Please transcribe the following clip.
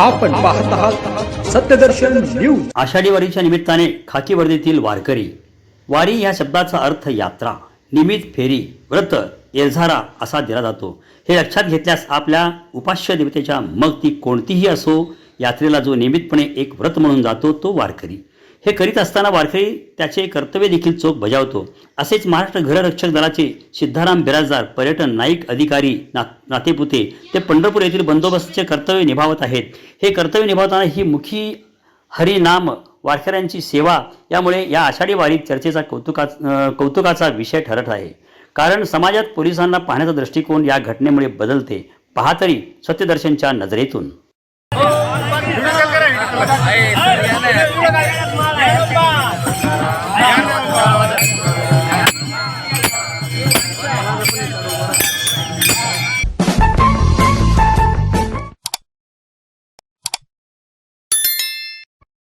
आपण पाहत आहात सत्यदर्शन न्यूज. आषाढी वारीच्या निमित्ताने खाकी वर्दीतील वारकरी. वारी या शब्दाचा अर्थ यात्रा निमित फेरी व्रत एरझारा असा दिला जातो. हे लक्षात घेतल्यास आपल्या उपास्य देवतेच्या मग ती कोणतीही असो यात्रेला जो नियमितपणे एक व्रत म्हणून जातो तो वारकरी. हे करीत असताना वारकरी त्याचे कर्तव्य देखील चोख बजावतो. असेच महाराष्ट्र घररक्षक दलाचे सिद्धाराम बिराजदार पर्यटन नाईक अधिकारी ना नातेपुते ते पंढरपूर येथील बंदोबस्तचे कर्तव्य निभावत आहेत. हे कर्तव्य निभावताना ही मुखी हरिनाम वारकऱ्यांची सेवा यामुळे या आषाढी वारीत चर्चेचा कौतुका कौतुकाचा विषय ठरत आहे. कारण समाजात पोलिसांना पाहण्याचा दृष्टिकोन या घटनेमुळे बदलते. पाहतरी तरी सत्यदर्शनच्या नजरेतून. Ay,